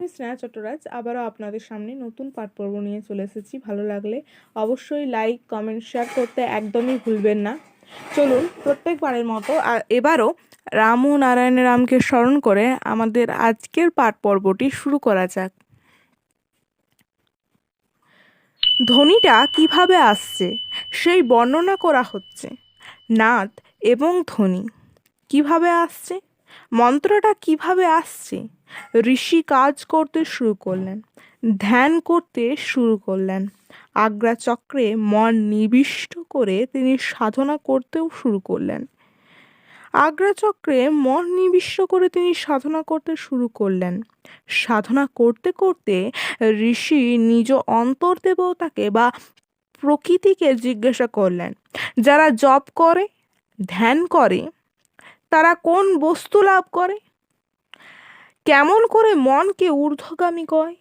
আমি স্নেহা চট্টরাজ, আবারও আপনাদের সামনে নতুন পাঠ পর্ব নিয়ে চলে এসেছি। ভালো লাগলে অবশ্যই লাইক কমেন্ট শেয়ার করতে একদমই ভুলবেন না। চলুন, প্রত্যেকবারের মতো আর এবারও রাম ও নারায়ণ রামকে স্মরণ করে আমাদের আজকের পাঠ পর্বটি শুরু করা যাক। ধ্বনিটা কীভাবে আসছে, সেই বর্ণনা করা হচ্ছে। নাদ এবং ধ্বনি কীভাবে আসছে, মন্ত্রটা কীভাবে আসছে ঋষি কাজ করতে শুরু করলেন, ধ্যান করতে শুরু করলেন। আগ্রা চক্রে মন নিবিষ্ট করে তিনি সাধনা করতেও শুরু করলেন। আগ্রা চক্রে মন নিবিষ্ট করে তিনি সাধনা করতে শুরু করলেন। সাধনা করতে করতে ঋষি নিজ অন্তর্দেবতাকে বা প্রকৃতিকে জিজ্ঞাসা করলেন, যারা জপ করে, ধ্যান করে, তারা কোন বস্তু লাভ করে? কেমন করে মনকে ঊর্ধ্বগামী কয়?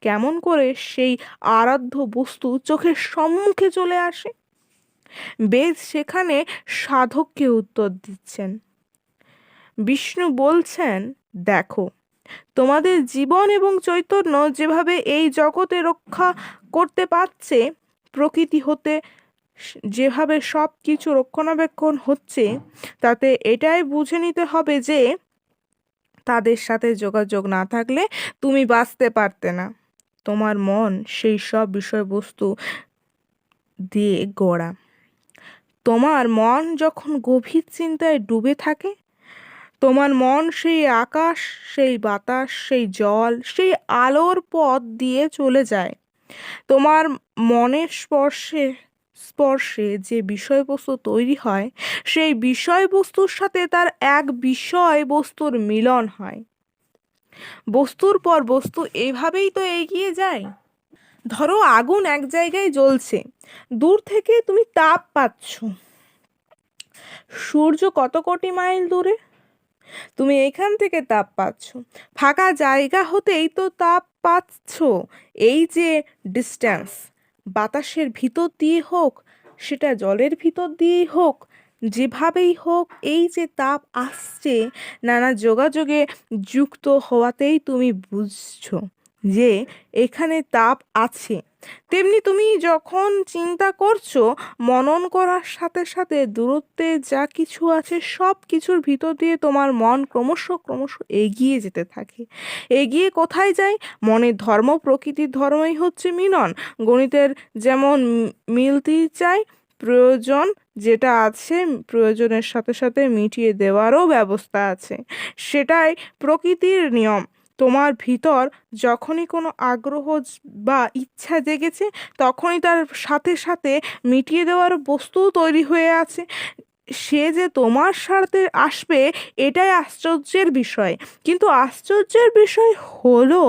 কেমন করে সেই আরাধ্য বস্তু চোখের সম্মুখে চলে আসে? বেদ সেখানে সাধককে উত্তর দিচ্ছেন। বিষ্ণু বলছেন, দেখো, তোমাদের জীবন এবং চৈতন্য যেভাবে এই জগতে রক্ষা করতে পারছে, প্রকৃতি হতে যেভাবে সব কিছু রক্ষণাবেক্ষণ হচ্ছে, তাতে এটাই বুঝে নিতে হবে যে তাদের সাথে যোগাযোগ না থাকলে তুমি বাঁচতে পারতে না। তোমার মন সেই সব বিষয়বস্তু দিয়ে গড়া। তোমার মন যখন গভীর চিন্তায় ডুবে থাকে, তোমার মন সেই আকাশ, সেই বাতাস, সেই জল, সেই আলোর পথ দিয়ে চলে যায়। তোমার মনের স্পর্শে স্পর্শে যে বিষয়বস্তু তৈরি হয়, সেই বিষয়বস্তুর সাথে তার এক বিষয়বস্তুর মিলন হয়। বস্তুর পর বস্তু এভাবেই তো এগিয়ে যায়। ধরো আগুন এক জায়গায় জ্বলছে, দূর থেকে তুমি তাপ পাচ্ছ। সূর্য কত কোটি মাইল দূরে? তুমি এখান থেকে তাপ পাচ্ছ। ফাঁকা জায়গা হতেই তো তাপ পাচ্ছ। এই যে ডিস্ট্যান্স বাতাসের ভিতর দিয়ে হোক, সেটা জলের ভিতর দিয়েই হোক, যেভাবেই হোক, এই যে তাপ আসছে, নানা যোগাযোগে যুক্ত হওয়াতেই তুমি বুঝছ। যে এখানে তাপ আছে। তেমনি তুমি যখন চিন্তা করছ, মনন করার সাথে সাথে দূরত্বে যা কিছু আছে, সব কিছুর ভিতর দিয়ে তোমার মন ক্রমশ ক্রমশ এগিয়ে যেতে থাকে। এগিয়ে কোথায় যায়? মনের ধর্ম, প্রকৃতির ধর্মই হচ্ছে মিলন। গণিতের যেমন মিলতেই চায় প্রয়োজন যেটা আছে, প্রয়োজনের সাথে সাথে মিটিয়ে দেওয়ারও ব্যবস্থা আছে। সেটাই প্রকৃতির নিয়ম। তোমার ভিতর যখনই কোনো আগ্রহ বা ইচ্ছা জেগেছে, তখনই তার সাথে সাথে মিটিয়ে দেওয়ার বস্তুও তৈরি হয়ে আছে। সে যে তোমার স্বার্থে আসবে, এটাই আশ্চর্যের বিষয়। কিন্তু আশ্চর্যের বিষয় হলো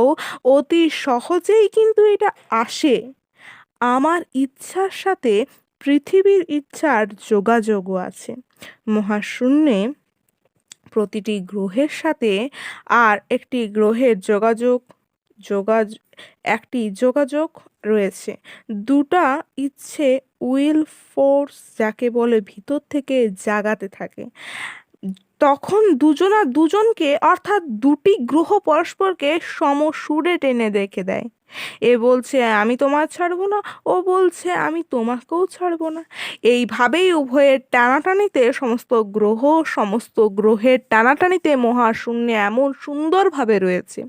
অতি সহজেই কিন্তু এটা আসে। আমার ইচ্ছার সাথে পৃথিবীর ইচ্ছার যোগাযোগও আছে। মহাশূন্যে প্রতিটি গ্রহের সাথে আর একটি গ্রহের যোগাযোগ যোগাযোগ একটি যোগাযোগ রয়েছে। দুটা ইচ্ছে উইল ফোর্স যাকে বলে ভিতর থেকে জাগাতে থাকে। তখন দুজনা দুজনকে অর্থাৎ দুটি গ্রহ পরস্পরকে সমসুরে টেনে দেখে দেয়। এ বলছে, আমি তোমার ছাড়বো না। ও বলছে, আমি তোমাকেও ছাড়বো না। এইভাবেই উভয়ের টানাটানিতে সমস্ত গ্রহ, সমস্ত গ্রহের টানাটানিতে মহাশূন্যে এমন সুন্দরভাবে রয়েছে।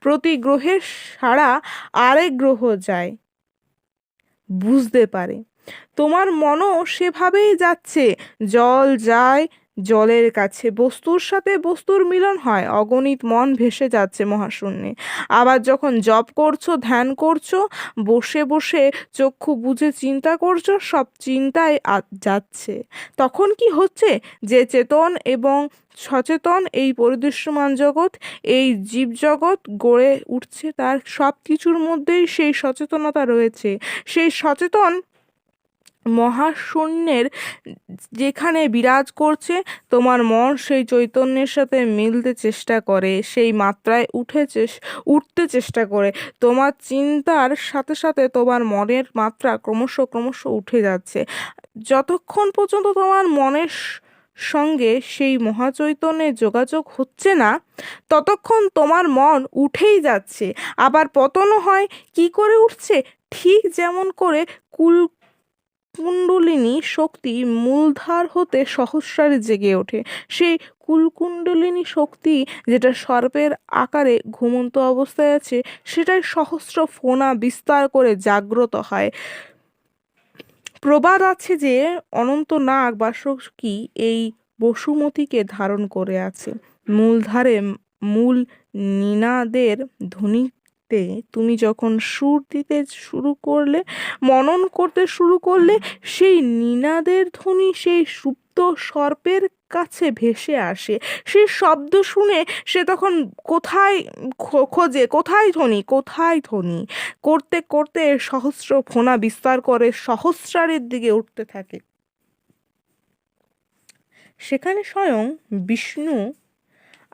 প্রতি গ্রহের সারা আরেক গ্রহ যায়। বুঝতে পারে। তোমার মনও সেভাবেই যাচ্ছে। জল যায় জলের কাছে বস্তুর সাথে বস্তুর মিলন হয়, অগণিত মন ভেসে যাচ্ছে মহাশূন্যে। আবার যখন জপ করছ, ধ্যান করছ, বসে বসে চক্ষু বুঝে চিন্তা করছ, সব চিন্তায় যাচ্ছে। তখন কি হচ্ছে? যে চেতন এবং সচেতন এই পরিদৃশ্যমান জগৎ, এই জীবজগৎ গড়ে উঠছে, তার সব কিছুর মধ্যেই সেই সচেতনতা রয়েছে। সেই সচেতন মহাশূন্যের যেখানে বিরাজ করছে, তোমার মন সেই চৈতন্যের সাথে মিলতে চেষ্টা করে, সেই মাত্রায় উঠে উঠতে চেষ্টা করে। তোমার চিন্তার সাথে সাথে তোমার মনের মাত্রা ক্রমশ ক্রমশ উঠে যাচ্ছে। যতক্ষণ পর্যন্ত তোমার মনের সঙ্গে সেই মহাচৈতন্যের যোগাযোগ হচ্ছে না, ততক্ষণ তোমার মন উঠেই যাচ্ছে। আবার পতনও হয়, কি করে উঠছে? ঠিক যেমন করে কুল কুণ্ডলিনী শক্তি মূলধার হতে সহস্রারে জেগে ওঠে। সেই কুলকুণ্ডলিনী শক্তি যেটা সর্পের আকারে ঘুমন্ত অবস্থায় আছে, সেটাই সহস্র ফোনা বিস্তার করে জাগ্রত হয়। প্রবাদ আছে যে অনন্ত নাগ বাসকি এই বসুমতীকে ধারণ করে আছে। মূলধারে মূল নীনাদের নিনাদের ধ্বনিতে তুমি যখন সুর দিতে শুরু করলে, মনন করতে শুরু করলে, সেই নিনাদের ধ্বনি সেই সুপ্ত সর্পের কাছে ভেসে আসে। সেই শব্দ শুনে সে তখন কোথায় খোঁজে, কোথায় ধ্বনি কোথায় ধ্বনি? করতে করতে সহস্র ফোনা বিস্তার করে সহস্রারের দিকে উঠতে থাকে। সেখানে স্বয়ং বিষ্ণু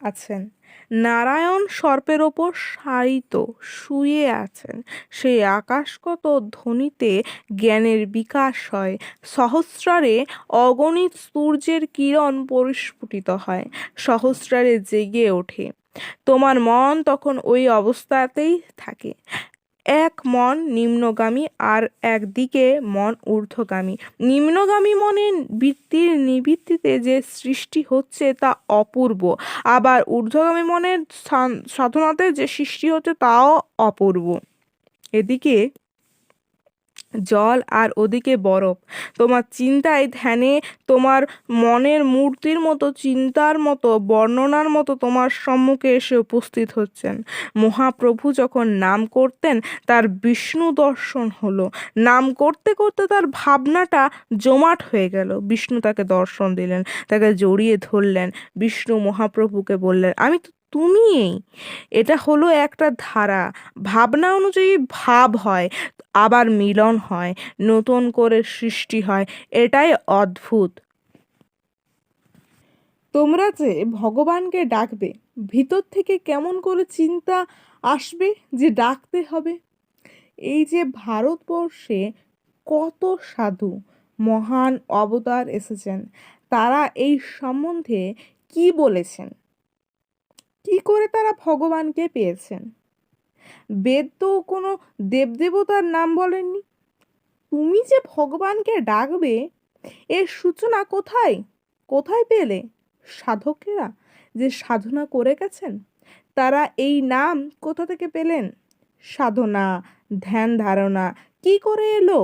আছেন। নারায়ণ সর্পের ওপর শায়িত শুয়ে আছেন। সেই আকাশগত ধ্বনিতে জ্ঞানের বিকাশ হয়। সহস্রারে অগণিত সূর্যের কিরণ পরিস্ফুটিত হয়। সহস্রারে জেগে ওঠে। তোমার মন তখন ওই অবস্থাতেই থাকে। এক মন নিম্নগামী আর একদিকে মন ঊর্ধ্বগামী। নিম্নগামী মনের বৃত্তির নিবৃত্তিতে যে সৃষ্টি হচ্ছে তা অপূর্ব। আবার ঊর্ধ্বগামী মনের সাধনাতে যে সৃষ্টি হচ্ছে তাও অপূর্ব। এদিকে জল আর ওদিকে বরফ। তোমার চিন্তায় ধ্যানে তোমার মনের মূর্তির মতো, চিন্তার মতো, বর্ণনার মতো তোমার সম্মুখে এসে উপস্থিত হচ্ছেন। মহাপ্রভু যখন নাম করতেন, তার বিষ্ণু দর্শন হলো। নাম করতে করতে তার ভাবনাটা জমাট হয়ে গেল। বিষ্ণু তাকে দর্শন দিলেন, তাকে জড়িয়ে ধরলেন। বিষ্ণু মহাপ্রভুকে বললেন, আমি তো তুমিই। এটা হলো একটা ধারা। ভাবনা অনুযায়ী ভাব হয়, আবার মিলন হয়, নতুন করে সৃষ্টি হয়, এটাই অদ্ভুত। তোমরা যে ভগবানকে ডাকবে, ভিতর থেকে কেমন করে চিন্তা আসবে যে ডাকতে হবে? এই যে ভারতবর্ষে কত সাধু, মহান অবতার এসেছেন। তারা এই সম্বন্ধে কি বলেছেন? কি করে তারা ভগবানকে পেয়েছেন? বেদ তো কোনো দেবদেবতার নাম বলেননি। তুমি যে ভগবানকে ডাকবে, এর সূচনা কোথায়? কোথায় পেলে? সাধকেরা যে সাধনা করে গেছেন, তারা এই নাম কোথা থেকে পেলেন? সাধনা, ধ্যান ধারণা, কি করে এলো?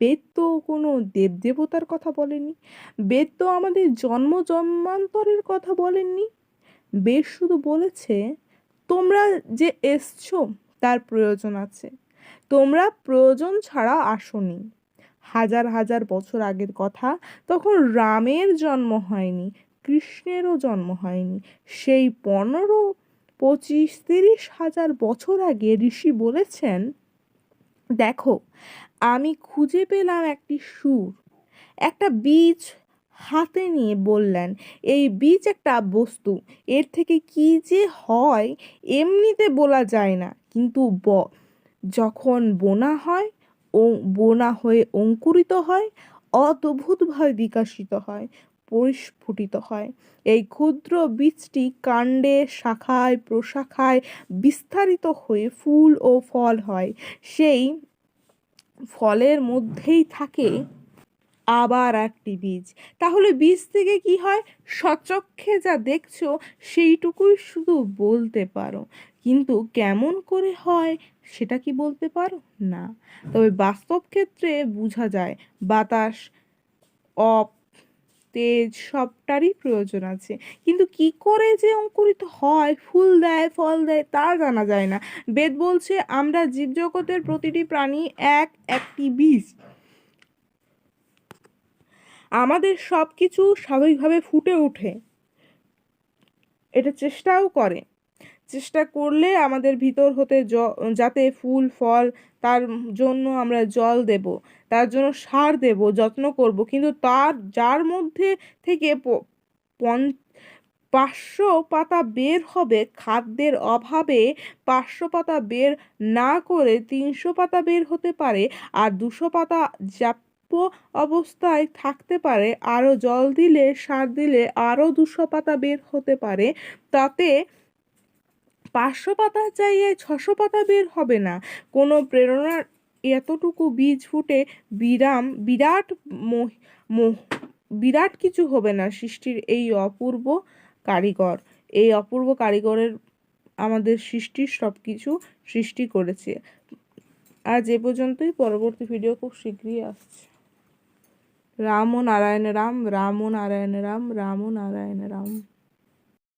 বেদ তো কোনো দেবদেবতার কথা বলেনি বেদ তো আমাদের জন্ম জন্মান্তরের কথা বলেননি। বেদ শুধু বলেছে, তোমরা যে এসছো, তার প্রয়োজন আছে। তোমরা প্রয়োজন ছাড়া আসনি। হাজার হাজার বছর আগের কথা, তখন রামের জন্ম হয়নি, কৃষ্ণেরও জন্ম হয়নি। সেই পনেরো, পঁচিশ, তিরিশ হাজার বছর আগে ঋষি বলেছেন, দেখো, আমি খুঁজে পেলাম একটি সুর, একটা বীজ হাতে নিয়ে বললেন, এই বীজ একটা বস্তু, এর থেকে কি যে হয় এমনিতে বলা যায় না। কিন্তু ব, যখন বোনা হয় ও বোনা হয়ে অঙ্কুরিত হয় অদ্ভুতভাবে বিকাশিত হয়, পরিস্ফুটিত হয়। এই ক্ষুদ্র বীজটি কাণ্ডে, শাখায়, প্রশাখায় বিস্তারিত হয়ে ফুল ও ফল হয়। সেই ফলের মধ্যেই থাকে আবার একটি বীজ। তাহলে বীজ থেকে কি হয়? সচক্ষে যা দেখছ, সেইটুকুই শুধু বলতে পারো। কিন্তু কেমন করে হয় সেটা কি বলতে পারো? না। তবে বাস্তব ক্ষেত্রে বোঝা যায়, বাতাস, অপ, তেজ সবটারই প্রয়োজন আছে। কিন্তু কি করে যে অঙ্কুরিত হয়, ফুল দেয়, ফল দেয় তা জানা যায় না। বেদ বলছে, আমরা জীবজগতের প্রতিটি প্রাণী এক একটি বীজ। আমাদের সব কিছু স্বাভাবিকভাবে ফুটে ওঠে। এটা চেষ্টাও করে। চেষ্টা করলে আমাদের ভিতর হতে জ, যাতে ফুল, ফল, তার জন্য আমরা জল দেব, তার জন্য সার দেব, যত্ন করব। কিন্তু তার, যার মধ্যে থেকে পন পাঁচশো পাতা বের হবে, খাদ্যের অভাবে পাঁচশো পাতা বের না করে তিনশো পাতা বের হতে পারে, আর দুশো পাতা যা অল্প অবস্থায় থাকতে পারে, আরও জল দিলে, সার দিলে আরও দুশো পাতা বের হতে পারে, তাতে পাঁচশো পাতার জায়গায় ছশো পাতা বের হবে না। কোনো প্রেরণার এতটুকু বীজ ফুটে বিরাম, বিরাট মহ- বিরাট কিছু হবে না সৃষ্টির এই অপূর্ব কারিগর। এই অপূর্ব কারিগরের আমাদের সৃষ্টির সব কিছু সৃষ্টি করেছে। আজ এ পর্যন্তই। পরবর্তী ভিডিও খুব শীঘ্রই আসছে। রাম ও নারায়ণ রাম রাম ও নারায়ণ রাম রাম ও নারায়ণ রাম।